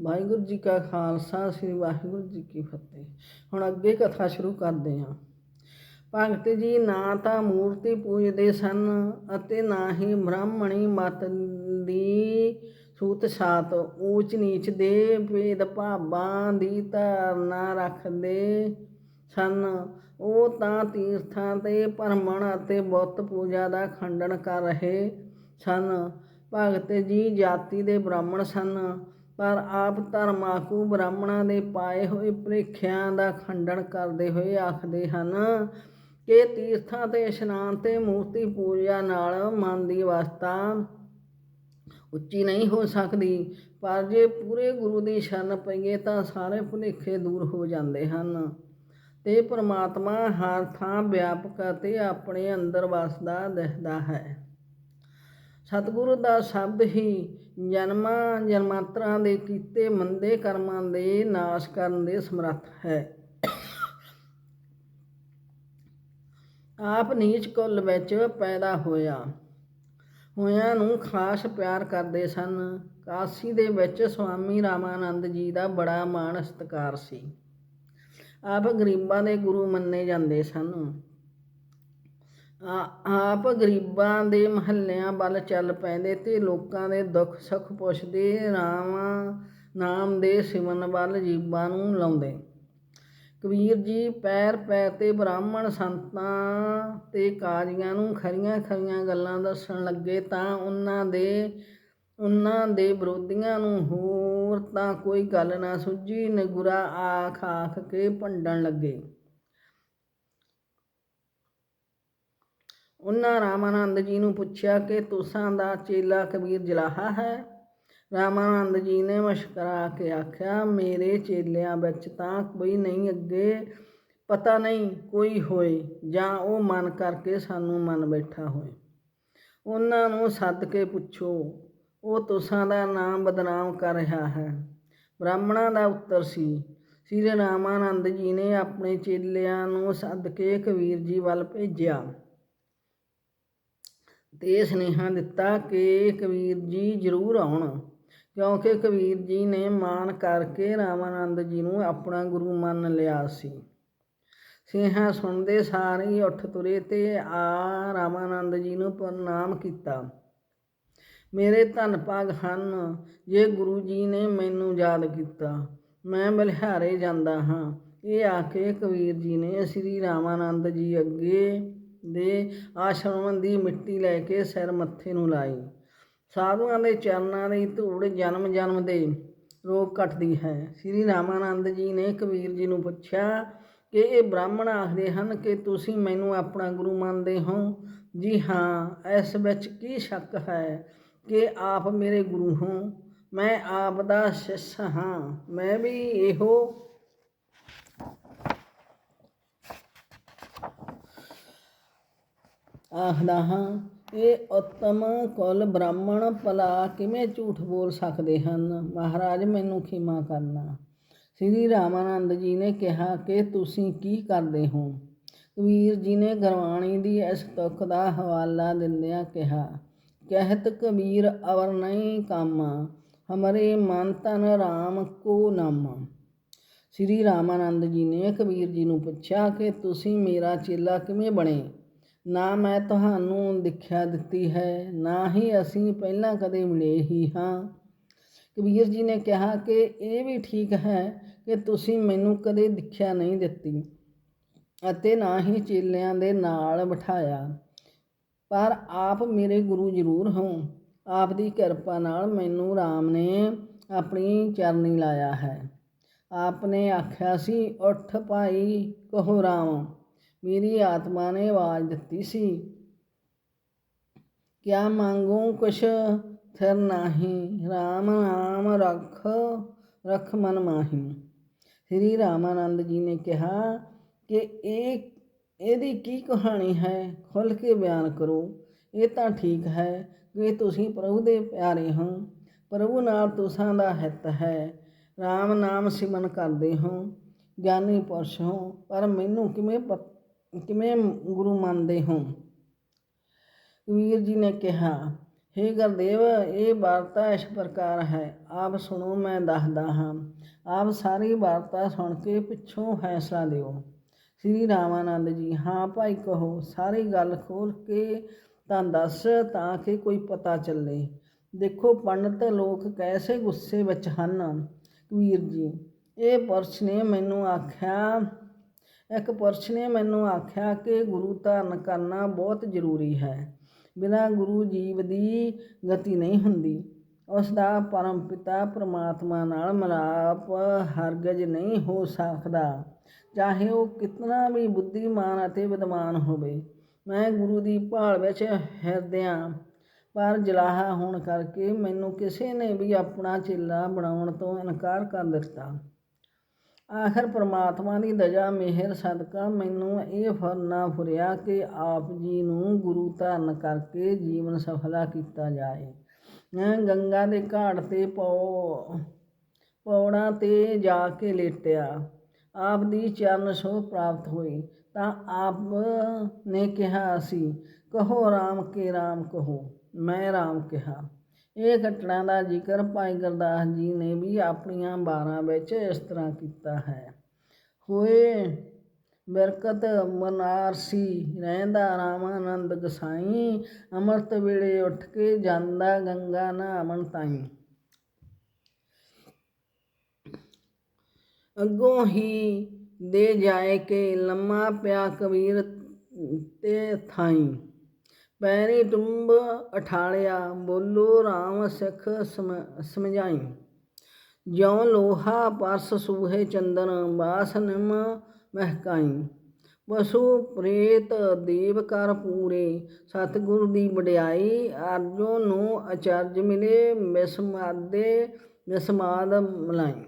ਵਾਹਿਗੁਰੂ ਜੀ ਕਾ ਖਾਲਸਾ, ਸ੍ਰੀ ਵਾਹਿਗੁਰੂ ਜੀ ਕੀ ਫਤਿਹ। ਹੁਣ ਅੱਗੇ ਕਥਾ ਸ਼ੁਰੂ ਕਰਦੇ ਹਾਂ। ਭਗਤ ਜੀ ਨਾ ਤਾਂ ਮੂਰਤੀ ਪੂਜਦੇ ਸਨ ਅਤੇ ਨਾ ਹੀ ਬ੍ਰਾਹਮਣੀ ਮਤ ਦੀ ਸੂਤ ਸਾਤ ਊਚ ਨੀਚ ਦੇ ਭੇਦ ਭਾਵਾਂ ਦੀ ਧਾਰਨਾ ਰੱਖਦੇ ਸਨ। ਉਹ ਤਾਂ ਤੀਰਥਾਂ ਤੇ ਭਰਮਣ ਅਤੇ ਬੁੱਤ ਪੂਜਾ ਦਾ ਖੰਡਨ ਕਰ ਰਹੇ ਸਨ। ਭਗਤ ਜੀ ਜਾਤੀ ਦੇ ਬ੍ਰਾਹਮਣ ਸਨ। ਪਰ ਆਪ ਧਰਮਾਕੂ ਬ੍ਰਾਹਮਣਾਂ ਦੇ ਪਾਏ ਹੋਏ ਭੁਲੇਖਿਆਂ ਦਾ ਖੰਡਨ ਕਰਦੇ ਹੋਏ ਆਖਦੇ ਹਨ ਕਿ ਤੀਰਥਾਂ ਤੇ ਇਸ਼ਨਾਨ ਤੇ ਮੂਰਤੀ ਪੂਜਾ ਨਾਲ ਮਨ ਦੀ ਅਵਸਥਾ ਉੱਚੀ ਨਹੀਂ ਹੋ ਸਕਦੀ। ਪਰ ਜੇ ਪੂਰੇ ਗੁਰੂ ਦੀ ਸ਼ਰਨ ਪਈਏ ਤਾਂ ਸਾਰੇ ਭੁਲੇਖੇ ਦੂਰ ਹੋ ਜਾਂਦੇ ਹਨ ਤੇ ਪ੍ਰਮਾਤਮਾ ਹਰ ਥਾਂ ਵਿਆਪਕ ਅਤੇ ਆਪਣੇ ਅੰਦਰ ਵਸਦਾ ਦਿਖਦਾ ਹੈ। ਸਤਿਗੁਰੂ ਦਾ ਸ਼ਬਦ ਹੀ ਜਨਮਾਂ ਜਨਮਾਂਤਰਾਂ ਦੇ ਕੀਤੇ ਮੰਦੇ ਕਰਮਾਂ ਦੇ ਨਾਸ਼ ਕਰਨ ਦੇ ਸਮਰੱਥ ਹੈ। ਆਪ ਨੀਚ ਕੁੱਲ ਵਿੱਚ ਪੈਦਾ ਹੋਇਆ। ਹੋਇਆਂ ਨੂੰ ਖਾਸ ਪਿਆਰ ਕਰਦੇ ਸਨ। ਕਾਸ਼ੀ ਦੇ ਵਿੱਚ ਸਵਾਮੀ ਰਾਮਾਨੰਦ ਜੀ ਦਾ ਬੜਾ ਮਾਣ ਸਤਿਕਾਰ ਸੀ। ਆਪ ਗਰੀਬਾਂ ਦੇ ਗੁਰੂ ਮੰਨੇ ਜਾਂਦੇ ਸਨ। ਆਪ ਗਰੀਬਾਂ ਦੇ ਮਹੱਲਿਆਂ ਵੱਲ ਚੱਲ ਪੈਂਦੇ ਤੇ ਲੋਕਾਂ ਦੇ ਦੁੱਖ ਸੁੱਖ ਪੁੱਛਦੇ ਰਾਮ ਨਾਮ ਦੇ ਸਿਮਰਨ ਵੱਲ ਜੀਵਾਂ ਨੂੰ ਲਾਉਂਦੇ। ਕਬੀਰ ਜੀ ਪੈਰ ਪੈਰ ਤੇ ਬ੍ਰਾਹਮਣ ਸੰਤਾਂ ਤੇ ਕਾਜ਼ੀਆਂ ਨੂੰ ਖਰੀਆਂ ਖਰੀਆਂ ਗੱਲਾਂ ਦੱਸਣ ਲੱਗੇ ਤਾਂ ਉਹਨਾਂ ਦੇ ਉਹਨਾਂ ਦੇ ਵਿਰੋਧੀਆਂ ਨੂੰ ਹੋਰ ਤਾਂ ਕੋਈ ਗੱਲ ਨਾ ਸੁੱਝੀ, ਨਗੁਰਾ ਆਖ ਆਖ ਕੇ ਭੰਡਣ ਲੱਗੇ। ਉਹਨਾਂ ਰਾਮਾਨੰਦ ਜੀ ਨੂੰ ਪੁੱਛਿਆ ਕਿ ਤੁਸਾਂ ਦਾ ਚੇਲਾ ਕਬੀਰ ਜਲਾਹਾ ਹੈ? ਰਾਮਾਨੰਦ ਜੀ ਨੇ ਮੁਸਕਰਾ ਕੇ ਆਖਿਆ, ਮੇਰੇ ਚੇਲਿਆਂ ਵਿੱਚ ਤਾਂ ਕੋਈ ਨਹੀਂ, ਅੱਗੇ ਪਤਾ ਨਹੀਂ ਕੋਈ ਹੋਏ, ਜਾਂ ਉਹ ਮਨ ਕਰਕੇ ਸਾਨੂੰ ਮਨ ਬੈਠਾ ਹੋਏ। ਉਹਨਾਂ ਨੂੰ ਸੱਦ ਕੇ ਪੁੱਛੋ, ਉਹ ਤੁਸਾਂ ਦਾ ਨਾਮ ਬਦਨਾਮ ਕਰ ਰਿਹਾ ਹੈ? ਬ੍ਰਾਹਮਣਾਂ ਦਾ ਉੱਤਰ ਸੀ, ਸ੍ਰੀ ਰਾਮਾਨੰਦ ਜੀ ਨੇ ਆਪਣੇ ਚੇਲਿਆਂ ਨੂੰ ਸੱਦ ਕੇ ਕਬੀਰ ਜੀ ਵੱਲ ਭੇਜਿਆ। ਤੇ ਸੁਨੇਹਾ ਦਿੱਤਾ ਕਿ ਕਬੀਰ ਜੀ ਜ਼ਰੂਰ ਆਉਣ, ਕਿਉਂਕਿ ਕਬੀਰ ਜੀ ਨੇ ਮਾਣ ਕਰਕੇ ਰਾਮਾਨੰਦ ਜੀ ਨੂੰ ਆਪਣਾ ਗੁਰੂ ਮੰਨ ਲਿਆ ਸੀ। ਸੁਨੇਹਾ ਸੁਣਦੇ ਸਾਰ ਹੀ ਉੱਠ ਤੁਰੇ ਤੇ ਆ ਰਾਮਾਨੰਦ ਜੀ ਨੂੰ ਪ੍ਰਣਾਮ ਕੀਤਾ। ਮੇਰੇ ਧੰਨ ਭਾਗ ਹਨ, ਜੇ ਗੁਰੂ ਜੀ ਨੇ ਮੈਨੂੰ ਯਾਦ ਕੀਤਾ, ਮੈਂ ਬਲਿਹਾਰੇ ਜਾਂਦਾ ਹਾਂ। ਇਹ ਆ ਕੇ ਕਬੀਰ ਜੀ ਨੇ ਸ੍ਰੀ ਰਾਮਾਨੰਦ ਜੀ ਅੱਗੇ ਦੇ ਆਸ਼ਰਮ ਦੀ ਮਿੱਟੀ ਲੈ ਕੇ ਸਿਰ ਮੱਥੇ ਨੂੰ ਲਾਈ। ਸਾਧੂਆਂ ਦੇ ਚਰਨਾਂ ਦੀ ਧੂੜ ਜਨਮ ਜਨਮ ਦੇ ਰੋਗ ਕੱਟਦੀ ਹੈ। ਸ੍ਰੀ ਰਾਮਾਨੰਦ ਜੀ ਨੇ ਕਬੀਰ ਜੀ ਨੂੰ ਪੁੱਛਿਆ ਕਿ ਇਹ ਬ੍ਰਾਹਮਣ ਆਖਦੇ ਹਨ ਕਿ ਤੁਸੀਂ ਮੈਨੂੰ ਆਪਣਾ ਗੁਰੂ ਮੰਨਦੇ ਹੋ? ਜੀ ਹਾਂ, ਇਸ ਵਿੱਚ ਕੀ ਸ਼ੱਕ ਹੈ ਕਿ ਆਪ ਮੇਰੇ ਗੁਰੂ ਹੋ? ਮੈਂ ਆਪ ਦਾ ਸਿੱਖ ਹਾਂ। ਮੈਂ ਵੀ ਇਹੋ ਆਖਦਾ ਹਾਂ, ਇਹ ਉੱਤਮ ਕੁਲ ਬ੍ਰਾਹਮਣ ਭਲਾ ਕਿਵੇਂ ਝੂਠ ਬੋਲ ਸਕਦੇ ਹਨ? ਮਹਾਰਾਜ, ਮੈਨੂੰ ਖਿਮਾ ਕਰਨਾ। ਸ੍ਰੀ ਰਾਮਾਨੰਦ ਜੀ ਨੇ ਕਿਹਾ ਕਿ ਤੁਸੀਂ ਕੀ ਕਰਦੇ ਹੋ? ਕਬੀਰ ਜੀ ਨੇ ਗੁਰਬਾਣੀ ਦੀ ਇਸ ਤੁਕ ਦਾ ਹਵਾਲਾ ਦਿੰਦਿਆਂ ਕਿਹਾ, ਕਹਿਤ ਕਬੀਰ, ਅਵਰ ਨਹੀਂ ਕਾਮਾ, ਹਮਰੇ ਮਨ ਤਨ ਰਾਮ ਕੋ ਨਾਮ। ਸ੍ਰੀ ਰਾਮਾਨੰਦ ਜੀ ਨੇ ਕਬੀਰ ਜੀ ਨੂੰ ਪੁੱਛਿਆ ਕਿ ਤੁਸੀਂ ਮੇਰਾ ਚੇਲਾ ਕਿਵੇਂ ਬਣੇ? ਨਾ ਮੈਂ ਤੁਹਾਨੂੰ ਦਿਖਿਆ ਦਿੱਤੀ ਹੈ, ਨਾ ਹੀ ਅਸੀਂ ਪਹਿਲਾਂ ਕਦੇ ਮਿਲੇ ਹੀ ਹਾਂ। ਕਬੀਰ ਜੀ ਨੇ ਕਿਹਾ ਕਿ ਇਹ ਵੀ ਠੀਕ ਹੈ ਕਿ ਤੁਸੀਂ ਮੈਨੂੰ ਕਦੇ ਦਿਖਿਆ ਨਹੀਂ ਦਿੱਤੀ ਅਤੇ ਨਾ ਹੀ ਚੇਲਿਆਂ ਦੇ ਨਾਲ ਬਿਠਾਇਆ। ਪਰ ਆਪ ਮੇਰੇ ਗੁਰੂ ਜ਼ਰੂਰ ਹੋ। ਆਪ ਦੀ ਕਿਰਪਾ ਨਾਲ ਮੈਨੂੰ RAM ਨੇ ਆਪਣੀ ਚਰਨੀ ਲਾਇਆ ਹੈ। ਆਪ ਨੇ ਆਖਿਆ ਸੀ, ਉੱਠ ਭਾਈ, ਕਹੋ ਰਾਮ। ਮੇਰੀ ਆਤਮਾ ਨੇ ਆਵਾਜ਼ ਦਿੱਤੀ ਸੀ। ਕਿਆ ਮੰਗੂ ਕੁਛ? ਥਿਰ ਨਾਹੀ। RAM ਨਾਮ ਰਖ ਰਖ ਮਨ ਮਾਹੀ। ਸ੍ਰੀ ਰਾਮਾਨੰਦ ਜੀ ਨੇ ਕਿਹਾ ਕਿ ਇਹ, ਇਹਦੀ ਕੀ ਕਹਾਣੀ ਹੈ? ਖੁੱਲ ਕੇ ਬਿਆਨ ਕਰੋ। ਇਹ ਤਾਂ ਠੀਕ ਹੈ ਕਿ ਤੁਸੀਂ ਪ੍ਰਭੂ ਦੇ ਪਿਆਰੇ ਹੋ। ਪ੍ਰਭੂ ਨਾਲ ਤੁਸਾਂ ਦਾ ਹਿੱਤ ਹੈ। RAM ਨਾਮ ਸਿਮਨ ਕਰਦੇ ਹੋ। ਗਿਆਨੀ ਪੁਰਸ਼ ਹੋ। ਪਰ ਮੈਨੂੰ ਕਿਵੇਂ ਪਤ- ਕਿਵੇਂ ਗੁਰੂ ਮੰਨਦੇ ਹੋ? ਕਬੀਰ ਜੀ ਨੇ ਕਿਹਾ हे ਗੁਰਦੇਵ, ਇਹ ਵਾਰਤਾ ਇਸ ਪ੍ਰਕਾਰ ਹੈ। ਆਪ ਸੁਣੋ, ਮੈਂ ਦੱਸਦਾ ਹਾਂ। ਆਪ ਸਾਰੀ ਵਾਰਤਾ ਸੁਣ ਕੇ ਪਿੱਛੋਂ ਫੈਸਲਾ ਦਿਓ ਸ੍ਰੀ ਰਾਮਾਨੰਦ ਜੀ, ਹਾਂ ਭਾਈ ਕਹੋ, ਸਾਰੀ ਗੱਲ ਖੋਲ ਕੇ ਤਾਂ ਦੱਸ, ਤਾਂ ਕਿ ਕੋਈ ਪਤਾ ਚੱਲੇ। ਦੇਖੋ, ਪੰਡਤ ਲੋਕ ਕੈਸੇ ਗੁੱਸੇ ਵਿੱਚ ਹਨ। ਕਬੀਰ ਜੀ, ਇਹ ਪੁਰਸ਼ ਨੇ ਮੈਨੂੰ ਆਖਿਆ ਇੱਕ ਪੁਰਸ਼ ਨੇ ਮੈਨੂੰ ਆਖਿਆ ਕਿ ਗੁਰੂ ਧਾਰਨ ਕਰਨਾ ਬਹੁਤ ਜ਼ਰੂਰੀ ਹੈ। ਬਿਨਾਂ ਗੁਰੂ ਜੀਵ ਦੀ ਗਤੀ ਨਹੀਂ ਹੁੰਦੀ। ਉਸ ਦਾ ਪਰਮ ਪਿਤਾ ਪ੍ਰਮਾਤਮਾ ਨਾਲ ਮਿਲਾਪ ਹਰਗਜ ਨਹੀਂ ਹੋ ਸਕਦਾ। ਚਾਹੇ ਉਹ ਕਿਤਨਾ ਵੀ ਬੁੱਧੀਮਾਨ ਅਤੇ ਵਿਦਵਾਨ ਹੋਵੇ, ਮੈਂ ਗੁਰੂ ਦੀ ਭਾਲ ਵਿੱਚ ਹਿਰਦਿਆਂ ਪਰ ਜਲਾਹਾ ਹੋਣ ਕਰਕੇ ਮੈਨੂੰ ਕਿਸੇ ਨੇ ਵੀ ਆਪਣਾ ਚੇਲਾ ਬਣਾਉਣ ਤੋਂ ਇਨਕਾਰ ਕਰ ਦਿੱਤਾ। ਆਖਰ ਪ੍ਰਮਾਤਮਾ ਦੀ ਦਇਆ, ਮਿਹਰ, ਸਦਕਾ ਮੈਨੂੰ ਇਹ ਫਰਨਾ ਫੁਰਿਆ ਕਿ ਆਪ ਜੀ ਨੂੰ ਗੁਰੂ ਧਾਰਨ ਕਰਕੇ ਜੀਵਨ ਸਫਲਾ ਕੀਤਾ ਜਾਏ। ਗੰਗਾ ਦੇ ਘਾਟ ਤੇ ਪੌ ਪੌੜਾਂ ਤੇ ਜਾ ਕੇ ਲੇਟਿਆ। ਆਪ ਦੀ ਚਰਨ ਛੋਹ ਪ੍ਰਾਪਤ ਹੋਈ। ਤਾਂ ਆਪ ਨੇ ਕਿਹਾ ਸੀ, ਕਹੋ ਰਾਮ ਕੇ ਰਾਮ ਕਹੋ, ਮੈਂ ਰਾਮ ਕਿਹਾ। ਇਹ ਘਟਨਾ ਦਾ ਜ਼ਿਕਰ ਭਾਈ ਗੁਰਦਾਸ ਜੀ ਨੇ ਵੀ ਆਪਣੀਆਂ 12 ਵਿੱਚ ਇਸ ਤਰ੍ਹਾਂ ਕੀਤਾ ਹੈ। ਹੋਏ, ਬਰਕਤ ਮਨਾਰਸੀ, ਰਹਿੰਦਾ ਰਾਮਾਨੰਦ ਗਸਾਈ, ਅੰਮ੍ਰਿਤ ਵੇਲੇ ਉੱਠ ਕੇ ਜਾਂਦਾ ਗੰਗਾ ਨਾਮਨ ਤਾਈ। ਅੱਗੋਂ ਹੀ ਦੇ ਜਾਏ ਕੇ ਲੰਮਾ ਪਿਆ ਕਬੀਰ ਤੇ ਥਾਈ। ਪੈਰੀ ਟੁੰਬ ਅਠਾਲਿਆ, ਬੋਲੋ RAM ਸਿੱਖ ਸਮ- ਸਮਝਾਈ। ਜਿਉ ਲੋਹਾ ਪਰਸ ਸੂਹੇ ਚੰਦਨ, ਬਾਸ ਨਿਮ ਮਹਿਕਾਈ। ਵਸੂ ਪ੍ਰੇਤ ਦੇਵ ਕਰ ਪੂਰੇ, ਸਤਿਗੁਰ ਦੀ ਵਡਿਆਈ ਅਰਜੋ ਨੂੰ ਅਚਰਜ ਮਿਲੇ ਮਿਸਮਾਦੇ ਮਿਸਮਾਦ ਮਲਾਈ।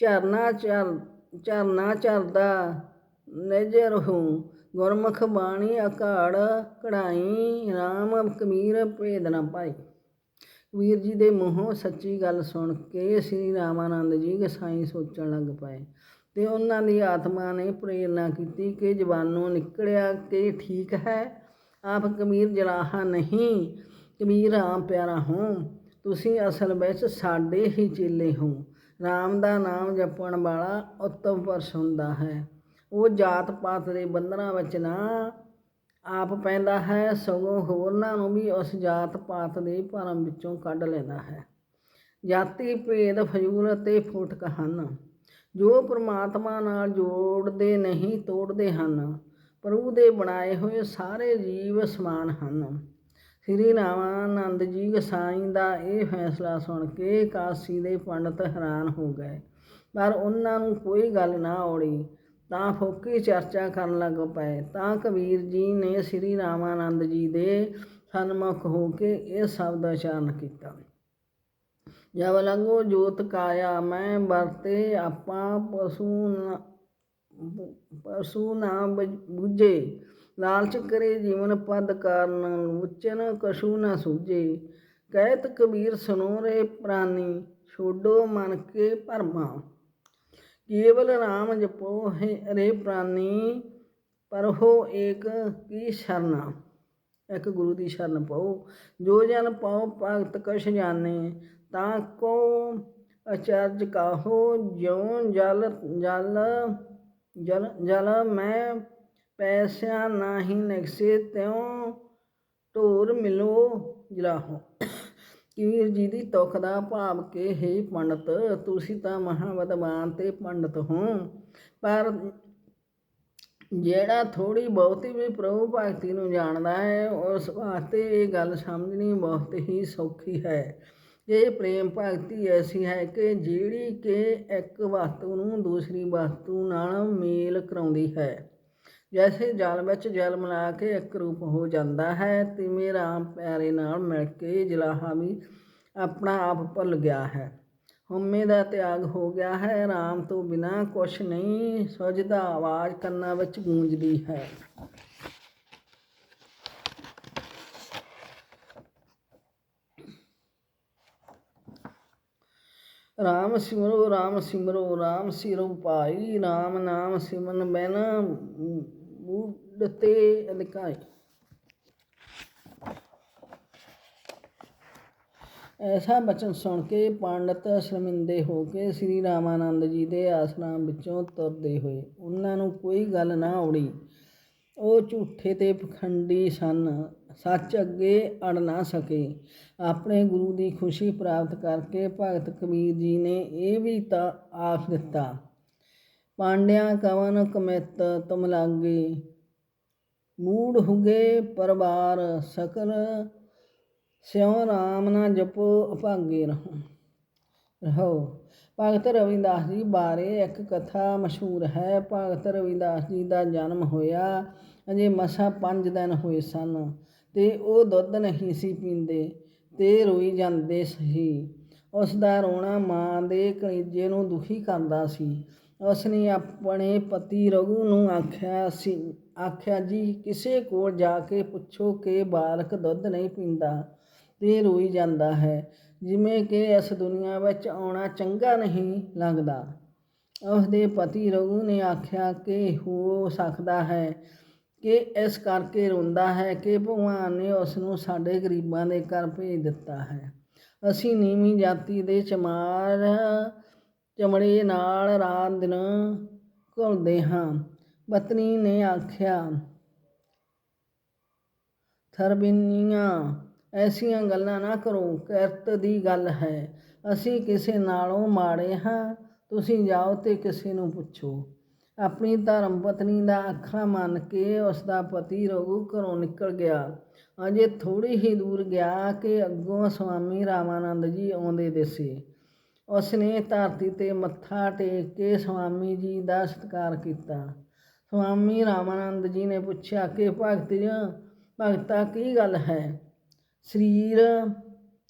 ਝਰਨਾ ਚਰ, ਝਰਨਾ ਚਰਦਾ ਨਜ਼ਰ ਹੂੰ ਗੁਰਮੁਖ ਬਾਣੀ ਅਕਾੜ ਕਢਾਈ RAM ਕਬੀਰ ਭੇਦ ਨਾ ਪਾਈ। ਕਬੀਰ ਜੀ ਦੇ ਮੂੰਹੋਂ ਸੱਚੀ ਗੱਲ ਸੁਣ ਕੇ ਸ੍ਰੀ ਰਾਮਾਨੰਦ ਜੀ ਗਸਾਈ ਸੋਚਣ ਲੱਗ ਪਏ ਤੇ ਉਹਨਾਂ ਦੀ ਆਤਮਾ ਨੇ ਪ੍ਰੇਰਣਾ ਕੀਤੀ ਕਿ ਜਵਾਨੋਂ ਨਿਕਲਿਆ ਕਿ ਠੀਕ ਹੈ। ਆਪ ਕਬੀਰ ਜਲਾਹਾ ਨਹੀਂ, ਕਬੀਰ ਆਮ ਪਿਆਰਾ ਹੋ, ਤੁਸੀਂ ਅਸਲ ਵਿੱਚ ਸਾਡੇ ਹੀ ਚੇਲੇ ਹੋ। ਰਾਮ ਦਾ ਨਾਮ ਜਪਣ ਵਾਲਾ ਉੱਤਮ ਪੁਰਸ਼ ਹੁੰਦਾ ਹੈ। ਉਹ ਜਾਤ ਪਾਤ ਦੇ ਬੰਧਨਾਂ ਵਿੱਚ ਨਾ ਆਪ ਪੈਂਦਾ ਹੈ, ਸਗੋਂ ਹੋਰਨਾਂ ਨੂੰ ਵੀ ਉਸ ਜਾਤ ਪਾਤ ਦੇ ਭਰਮ ਵਿੱਚੋਂ ਕੱਢ ਲੈਂਦਾ ਹੈ। ਜਾਤੀ ਭੇਦ ਫਜ਼ੂਲ ਅਤੇ ਫੁਟਕ ਹਨ। ਜੋ ਪ੍ਰਮਾਤਮਾ ਨਾਲ ਜੋੜਦੇ ਨਹੀਂ, ਤੋੜਦੇ ਹਨ। ਪ੍ਰਭੂ ਦੇ ਬਣਾਏ ਹੋਏ ਸਾਰੇ ਜੀਵ ਸਮਾਨ ਹਨ। ਸ੍ਰੀ ਰਾਮਾਨੰਦ ਜੀ ਗਸਾਈ ਦਾ ਇਹ ਫੈਸਲਾ ਸੁਣ ਕੇ ਕਾਸੀ ਦੇ ਪੰਡਤ ਹੈਰਾਨ ਹੋ ਗਏ। ਪਰ ਉਹਨਾਂ ਨੂੰ ਕੋਈ ਗੱਲ ਨਾ ਔੜੀ। ਤਾਂ ਫੋਕੀ ਚਰਚਾ ਕਰਨ ਲੱਗ ਪਏ। ਤਾਂ ਕਬੀਰ ਜੀ ਨੇ ਸ੍ਰੀ ਰਾਮਾਨੰਦ ਜੀ ਦੇ ਸਨਮੁਖ ਹੋ ਕੇ ਇਹ ਸ਼ਬਦ ਉਚਾਰਨ ਕੀਤਾ। ਜਬ ਲੰਗੋ ਜੋਤ ਕਾਇਆ, ਮੈਂ ਵਰਤੇ ਆਪਾਂ ਪਸ਼ੂ ਨਾ ਪਸ਼ੂ ਨਾ ਬੁਝੇ ਲਾਲਚ ਕਰੇ ਜੀਵਨ ਪਦ ਕਾਰਨ ਉਚਨ ਕਸ਼ੂ ਨਾ ਸੂਝੇ। ਕਹਿਤ ਕਬੀਰ ਸੁਨੋ ਰੇ ਪ੍ਰਾਨੀ, ਛੋਡੋ ਮਨ ਕੇ ਭਰਮਾ। ਕੇਵਲ ਨਾਮ ਜਪੋ ਹੈ ਰੇ ਪ੍ਰਾਨੀ ਪਰਹੋ ਏਕ ਕੀ ਸ਼ਰਨਾ? ਇੱਕ ਗੁਰੂ ਦੀ ਸ਼ਰਨ ਪਾਓ। ਜੋ ਜਨ ਪਾਓ ਭਗਤ ਕਛ ਜਾਣੇ, ਤਾਂ ਕੋ ਅਚਰਜ ਕਾਹੋ? ਜਿਉ ਜਲ ਜਲ ਜਲ ਜਲ ਮੈਂ ਪੈਸਿਆ ਨਾਹੀ ਨਕਸੇ ਤਿਉ ਢੋਰ ਮਿਲੋ ਜਲਾਹੋ। ਕਬੀਰ ਜੀ ਦੀ ਤੁਖ ਦਾ ਭਾਵ ਕੇ ਹੈ ਪੰਡਤ, ਤੁਸੀਂ ਤਾਂ ਮਹਾਵਦਵਾਨ ਤੇ ਪੰਡਤ ਹੋ। ਪਰ ਜਿਹੜਾ ਥੋੜੀ ਬਹੁਤੀ ਵੀ ਪ੍ਰਭੂ ਭਗਤੀ ਨੂੰ ਜਾਣਦਾ ਹੈ, ਉਸ ਵਾਸਤੇ ਇਹ ਗੱਲ ਸਮਝਣੀ ਬਹੁਤ ਹੀ ਸੌਖੀ ਹੈ। ਇਹ ਪ੍ਰੇਮ ਭਗਤੀ ਐਸੀ ਹੈ ਕਿ ਜਿਹੜੀ ਕਿ ਇੱਕ ਵਸਤੂ ਨੂੰ ਦੂਸਰੀ ਵਸਤੂ ਨਾਲ ਮੇਲ ਕਰਾਉਂਦੀ ਹੈ। ਜੈਸੇ ਜਲ ਵਿੱਚ ਜਲ ਮਿਲਾ ਕੇ ਇੱਕ ਰੂਪ ਹੋ ਜਾਂਦਾ ਹੈ, ਤਿਵੇਂ ਰਾਮ ਪਿਆਰੇ ਨਾਲ ਮਿਲ ਕੇ ਜਲਾਹਾ ਵੀ ਆਪਣਾ ਆਪ ਭੁੱਲ ਗਿਆ ਹੈ। ਹਉਮੈ ਦਾ ਤਿਆਗ ਹੋ ਗਿਆ ਹੈ, ਰਾਮ ਤੋਂ ਬਿਨਾ ਕੁਛ ਨਹੀਂ ਸੁਝਦਾ ਆਵਾਜ਼ ਕੰਨਾਂ ਵਿੱਚ ਗੂੰਜਦੀ ਹੈ। ਰਾਮ ਸਿਮਰੋ ਰਾਮ ਸਿਮਰੋ, ਰਾਮ ਸਿਰੋ ਪਾਈ ਰਾਮ ਨਾਮ ਸਿਮਨ ਬੈਨ ਬੁੱਢਤੇ ਅਲਕਾਈ ਐਸਾ ਬਚਨ ਸੁਣ ਕੇ ਪੰਡਤ ਸ਼ਰਮਿੰਦੇ ਹੋ ਕੇ ਸ੍ਰੀ ਰਾਮਾਨੰਦ ਜੀ ਦੇ ਆਸਰਮ ਵਿੱਚੋਂ ਤੁਰਦੇ ਹੋਏ ਉਹਨਾਂ ਨੂੰ ਕੋਈ ਗੱਲ ਨਾ ਔੜੀ ਉਹ ਝੂਠੇ ਤੇ ਪਖੰਡੀ ਸਨ। ਸੱਚ ਅੱਗੇ ਅੜ ਨਾ ਸਕੇ। ਆਪਣੇ ਗੁਰੂ ਦੀ ਖੁਸ਼ੀ ਪ੍ਰਾਪਤ ਕਰਕੇ ਭਗਤ ਕਬੀਰ ਜੀ ਨੇ ਇਹ ਵੀ ਤਾਂ ਆਖ ਦਿੱਤਾ। ਪਾਂਡਿਆ ਕਵਨ ਕਮਿਤ ਤੁਮ ਲਾਗੇ। ਮੂੜ ਹੁਗੇ ਪਰਵਾਰ ਸਕਲ ਸਿਉ ਰਾਮ ਨਾ ਜਪੋ ਅਭਾਗੇ ਰਹੋ। ਰਹੋ। ਭਗਤ ਰਵਿਦਾਸ ਜੀ ਬਾਰੇ ਇੱਕ ਕਥਾ ਮਸ਼ਹੂਰ ਹੈ। ਭਗਤ ਰਵਿਦਾਸ ਜੀ ਦਾ ਜਨਮ ਹੋਇਆ ਅਜੇ ਮਸਾ 5 ਦਿਨ ਹੋਏ ਸਨ ਤੇ ਉਹ ਦੁੱਧ ਨਹੀਂ ਸੀ ਪੀਂਦੇ ਤੇ ਰੋਈ ਜਾਂਦੇ ਸੀ। ਉਸ ਦਾ ਰੋਣਾ ਮਾਂ ਦੇ ਕਲੇਜੇ ਨੂੰ ਦੁਖੀ ਕਰਦਾ ਸੀ। ਉਸ ਨੇ ਆਪਣੇ ਪਤੀ ਰਘੂ ਨੂੰ ਆਖਿਆ ਸੀ। ਆਖਿਆ, ਜੀ, ਕਿਸੇ ਕੋਲ ਜਾ ਕੇ ਪੁੱਛੋ ਕਿ ਬਾਲਕ ਦੁੱਧ ਨਹੀਂ ਪੀਂਦਾ ਤੇ ਰੋਈ ਜਾਂਦਾ ਹੈ। ਜਿਵੇਂ ਕਿ ਇਸ ਦੁਨੀਆ ਵਿੱਚ ਆਉਣਾ ਚੰਗਾ ਨਹੀਂ ਲੱਗਦਾ। ਉਸ ਦੇ ਪਤੀ ਰਘੂ ਨੇ ਆਖਿਆ ਕਿ ਹੋ ਸਕਦਾ ਹੈ ਕਿ ਇਸ ਕਰਕੇ ਰੋਂਦਾ ਹੈ ਕਿ ਭਗਵਾਨ ਨੇ ਉਸ ਨੂੰ ਸਾਡੇ ਗਰੀਬਾਂ ਦੇ ਘਰ ਭੇਜ ਦਿੱਤਾ ਹੈ। ਅਸੀਂ ਨੀਵੀਂ ਜਾਤੀ ਦੇ ਚਮਾਰ ਚਮੜੇ ਨਾਲ ਰਾਤ ਦਿਨ ਘੁਲਦੇ ਹਾਂ। ਪਤਨੀ ਨੇ ਆਖਿਆ, ਥਰਬਿੰਨੀਆਂ, ਐਸੀਆਂ ਗੱਲਾਂ ਨਾ ਕਰੋ, ਕਿਰਤ ਦੀ ਗੱਲ ਹੈ। ਅਸੀਂ ਕਿਸੇ ਨਾਲੋਂ ਮਾੜੇ ਹਾਂ। ਤੁਸੀਂ ਜਾਓ ਤੇ ਕਿਸੇ ਨੂੰ ਪੁੱਛੋ। ਆਪਣੀ ਧਰਮ ਪਤਨੀ ਦਾ ਆਖਾ ਮੰਨ ਕੇ ਉਸ ਦਾ ਪਤੀ ਰਘੂ ਘਰੋਂ ਨਿਕਲ ਗਿਆ। ਅਜੇ ਥੋੜੀ ਹੀ ਦੂਰ ਗਿਆ ਕਿ ਅੱਗੋਂ ਸਵਾਮੀ ਰਾਮਾਨੰਦ ਜੀ ਆਉਂਦੇ ਦਿਸੇ। ਉਸ ਨੇ ਧਰਤੀ ਤੇ ਮੱਥਾ ਟੇਕ ਕੇ ਸਵਾਮੀ ਜੀ ਦਾ ਸਤਿਕਾਰ ਕੀਤਾ। ਸਵਾਮੀ ਰਾਮਾਨੰਦ ਜੀ ਨੇ ਪੁੱਛਿਆ, ਕਿ ਭਗਤ ਜੀ, ਭਗਤਾ ਕੀ ਗੱਲ ਹੈ? ਸਰੀਰ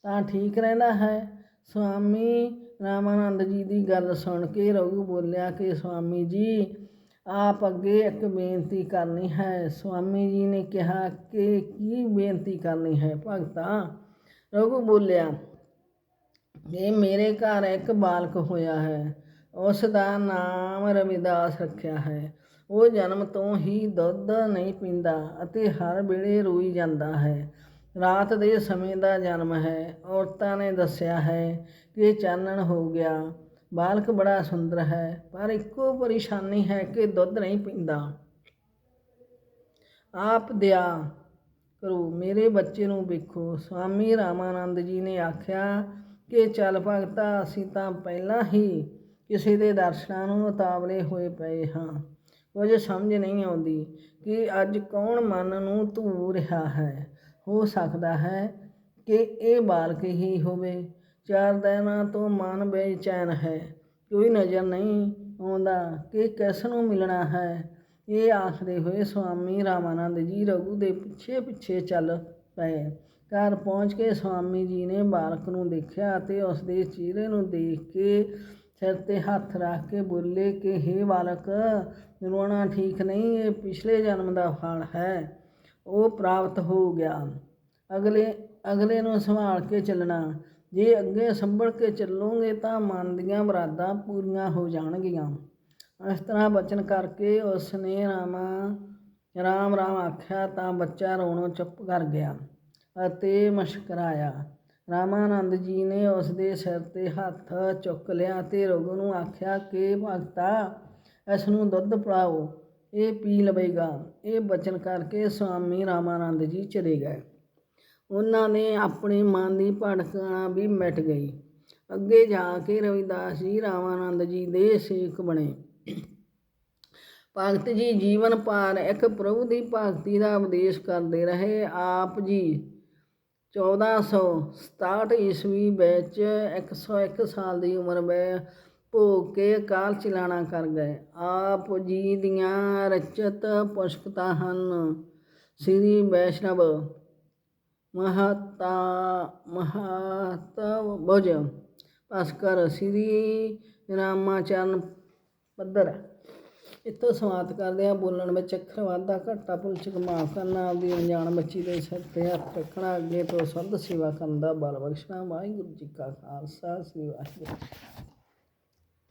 ਤਾਂ ਠੀਕ ਰਹਿੰਦਾ ਹੈ? ਸਵਾਮੀ ਰਾਮਾਨੰਦ ਜੀ ਦੀ ਗੱਲ ਸੁਣ ਕੇ ਰਘੂ ਬੋਲਿਆ ਕਿ ਸਵਾਮੀ ਜੀ, ਆਪ ਅੱਗੇ ਇੱਕ ਬੇਨਤੀ ਕਰਨੀ ਹੈ। ਸਵਾਮੀ ਜੀ ਨੇ ਕਿਹਾ ਕਿ ਕੀ ਬੇਨਤੀ ਕਰਨੀ ਹੈ ਭਗਤਾ? ਰਘੂ ਬੋਲਿਆ ਇਹ ਮੇਰੇ ਘਰ ਇੱਕ ਬਾਲਕ ਹੋਇਆ ਹੈ, ਉਸ ਦਾ ਨਾਮ ਰਵਿਦਾਸ ਰੱਖਿਆ ਹੈ। ਉਹ ਜਨਮ ਤੋਂ ਹੀ ਦੁੱਧ ਨਹੀਂ ਪੀਂਦਾ ਅਤੇ ਹਰ ਵੇਲੇ ਰੋਈ ਜਾਂਦਾ ਹੈ। ਰਾਤ ਦੇ ਸਮੇਂ ਦਾ ਜਨਮ ਹੈ। ਔਰਤਾਂ ਨੇ ਦੱਸਿਆ ਹੈ ਕਿ ਚਾਨਣ ਹੋ ਗਿਆ। ਬਾਲਕ ਬੜਾ ਸੁੰਦਰ ਹੈ, ਪਰ ਇੱਕੋ ਪਰੇਸ਼ਾਨੀ ਹੈ ਕਿ ਦੁੱਧ ਨਹੀਂ ਪੀਂਦਾ। ਆਪ ਦਿਆ ਕਰੋ, ਮੇਰੇ ਬੱਚੇ ਨੂੰ ਵੇਖੋ। ਸਵਾਮੀ ਰਾਮਾਨੰਦ ਜੀ ਨੇ ਆਖਿਆ ਕਿ ਚੱਲ ਭਗਤਾ, ਅਸੀਂ ਤਾਂ ਪਹਿਲਾਂ ਹੀ ਕਿਸੇ ਦੇ ਦਰਸ਼ਨਾਂ ਨੂੰ ਉਤਾਵਲੇ ਹੋਏ ਪਏ ਹਾਂ। ਕੁਝ ਸਮਝ ਨਹੀਂ ਆਉਂਦੀ ਕਿ ਅੱਜ ਕੌਣ ਮਨ ਨੂੰ ਧੂ ਰਿਹਾ ਹੈ। ਹੋ ਸਕਦਾ ਹੈ ਕਿ ਇਹ ਬਾਲਕ ਹੀ ਹੋਵੇ। ਚਾਰ ਦਿਨਾਂ ਤੋਂ ਮਨ ਬੇਚੈਨ ਹੈ। ਕੋਈ ਨਜ਼ਰ ਨਹੀਂ ਆਉਂਦਾ ਕਿ ਕਿਸ ਨੂੰ ਮਿਲਣਾ ਹੈ। ਇਹ ਆਖਦੇ ਹੋਏ ਸਵਾਮੀ ਰਾਮਾਨੰਦ ਜੀ ਰਘੂ ਦੇ ਪਿੱਛੇ ਪਿੱਛੇ ਚੱਲ ਪਏ। ਘਰ ਪਹੁੰਚ ਕੇ ਸਵਾਮੀ ਜੀ ਨੇ ਬਾਲਕ ਨੂੰ ਦੇਖਿਆ ਅਤੇ ਉਸ ਦੇ ਚਿਹਰੇ ਨੂੰ ਦੇਖ ਕੇ ਸਿਰ ਤੇ ਹੱਥ ਰੱਖ ਕੇ ਬੋਲੇ ਕਿ हे ਬਾਲਕ, ਰੋਣਾ ਠੀਕ ਨਹੀਂ, ਇਹ ਪਿਛਲੇ ਜਨਮ ਦਾ ਫਲ ਹੈ। ਉਹ ਪ੍ਰਾਪਤ ਹੋ ਗਿਆ। ਅਗਲੇ ਅਗਲੇ ਨੂੰ ਸੰਭਾਲ ਕੇ ਚੱਲਣਾ। ਜੇ ਅੱਗੇ ਸੰਭਲ ਕੇ ਚੱਲੋਗੇ ਤਾਂ ਮਨ ਦੀਆਂ ਮੁਰਾਦਾਂ ਪੂਰੀਆਂ ਹੋ ਜਾਣਗੀਆਂ। ਇਸ ਤਰ੍ਹਾਂ ਬਚਨ ਕਰਕੇ ਉਸ ਨੇ ਰਾਮਾ, ਰਾਮ ਰਾਮ, ਆਖਿਆ ਤਾਂ ਬੱਚਾ ਰੋਣੋਂ ਚੁੱਪ ਕਰ ਗਿਆ। ਅਤੇ ਮੁਸਕਰਾਇਆ। ਰਾਮਾਨੰਦ ਜੀ ਨੇ ਉਸ ਦੇ ਸਿਰ ਤੇ ਹੱਥ ਚੁੱਕ ਲਿਆ ਤੇ ਰਘੂ ਨੂੰ ਆਖਿਆ, ਕਿ ਭਗਤਾ ਇਸ ਨੂੰ ਦੁੱਧ ਪਿਲਾਓ, ਇਹ ਪੀ ਲਵੇਗਾ। ਇਹ ਬਚਨ ਕਰਕੇ ਸਵਾਮੀ ਰਾਮਾਨੰਦ ਜੀ ਚਲੇ ਗਏ। ਉਹਨਾਂ ਨੇ ਆਪਣੇ ਮਨ ਦੀ ਭੜਕਣਾ ਵੀ ਮਿਟ ਗਈ। ਅੱਗੇ ਜਾ ਕੇ ਰਵਿਦਾਸ ਜੀ ਰਾਮਾਨੰਦ ਜੀ ਦੇ ਸੇਖ ਬਣੇ। ਭਗਤ ਜੀ ਜੀਵਨ ਪਾਰ ਇੱਕ ਪ੍ਰਭੂ ਦੀ ਭਗਤੀ ਦਾ ਉਪਦੇਸ਼ ਕਰਦੇ ਰਹੇ। ਆਪ ਜੀ 1467 ਈਸਵੀ ਵਿੱਚ 101 ਸਾਲ ਦੀ ਉਮਰ ਵਿੱਚ ਭੋਗ ਕੇ ਕਾਲ ਚਲਾਣਾ ਕਰ ਗਏ। ਆਪ ਜੀ ਦੀਆਂ ਰਚਿਤ ਪੁਸਤਕਾਂ ਹਨ। ਸ੍ਰੀ ਵੈਸ਼ਨਵ ਮਹਤਾ, ਮਹਤਵ ਭੁਜ ਭਾਸਕਰ, ਸ੍ਰੀ ਰਾਮਾਚਰਨ ਪੱਧਰ। ਇੱਥੋਂ ਸਮਾਤ ਕਰਦੇ ਆ ਬੋਲਣ ਵਿੱਚ ਅੱਖਰ ਵਾਧਾ ਘਾਟਾ ਪੁਲਚ ਚੁੱਕ ਮਾਫ ਕਰਨਾ ਆਪਦੀ ਅਣਜਾਣ ਬੱਚੀ ਦੇ ਸਿਰ ਤੇ ਹੱਥ ਰੱਖਣਾ, ਅੱਗੇ ਤੋਂ ਸੰਤ ਸੇਵਾ ਕਰਨ ਦਾ ਬਲ ਬਖਸ਼ਣਾ। ਵਾਹਿਗੁਰੂ ਜੀ ਕਾ ਖਾਲਸਾ, ਸ੍ਰੀ ਵਾਹਿਗੁਰੂ।